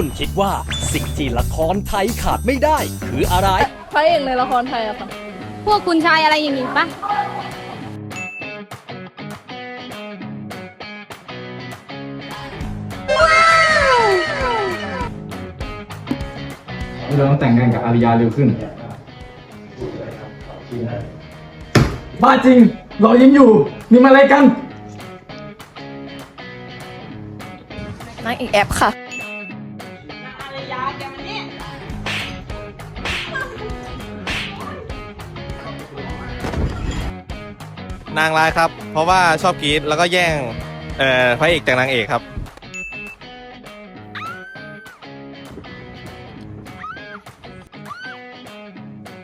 คุณคิดว่าสิ่งที่ละครไทยขาดไม่ได้ คืออะไร พระเอกในละครไทยอะค่ะ พวกคุณชายอะไรอย่างนี้ปะเราต้องแต่งงานกับอาริยาเร็วขึ้น บ้าจริง รอยิ้มอยู่นี่มาอะไรกัน นางเอกแอปค่ะ นางร้ายครับ เพราะว่าชอบกรีดแล้วก็แย่งเอ่อพระเอกจากนางเอกครับ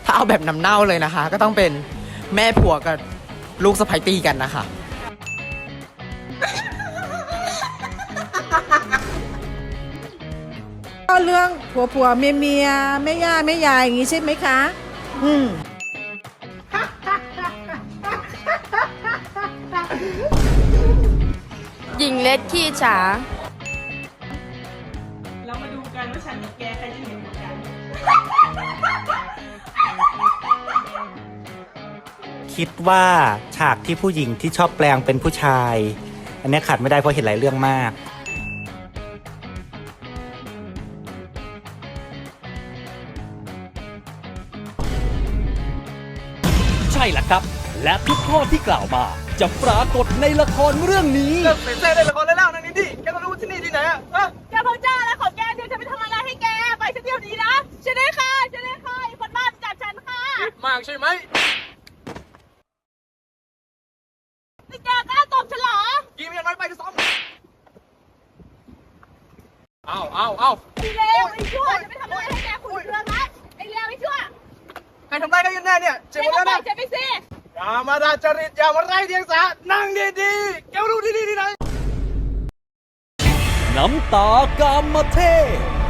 ถ้าเอาแบบน้ำเน่าเลยนะคะ ก็ต้องเป็นแม่ผัวกับลูกสะใภ้ตีกันนะคะ ก็เรื่องผัวผัวเมียเมียแม่ย่าแม่ยายอย่างนี้ใช่ไหมคะ อืม หญิงเล็ดขี้ฉากัน คิดว่าฉากที่ผู้หญิงที่ชอบแปลงเป็นผู้ชาย อันเนี้ยขาดไม่ได้เพราะเห็นหลายเรื่องมาก ใช่แล้วครับ และทุกข้อที่กล่าวมา จะปรากฏในละครเรื่องนี้เสร็จได้ละครได้แล้วนางนิดี้แกมารู้ที่นี่ที่ไหนอะแกพระเจ้าอะไรของแกเดี๋ยวจะไปทำอะไรให้แกไปฉันเดี๋ยวนี้นะฉันได้ค่ะฉันได้ค่ะไอ้คนบ้าจับฉันค่ะมากใช่ไหมนี่แกกล้าตบฉันเหรอกี่เมียน้อยไปจะซ้อมเอาเอาเอาไอ้เลวไอ้ชั่วจะไปทำอะไรให้แกขุนเรืองนะไอ้เลวไอ้ชั่วใครทำได้กันยันแน่เนี่ยเจ็บแกหมดก็แล้วปล่อนะยฉันไปสิ อย่ามาราจริตอย่ามาไร้เดียงสานั่งดีๆแกรู้ดีๆที่ไหนน้ำตากามเทพ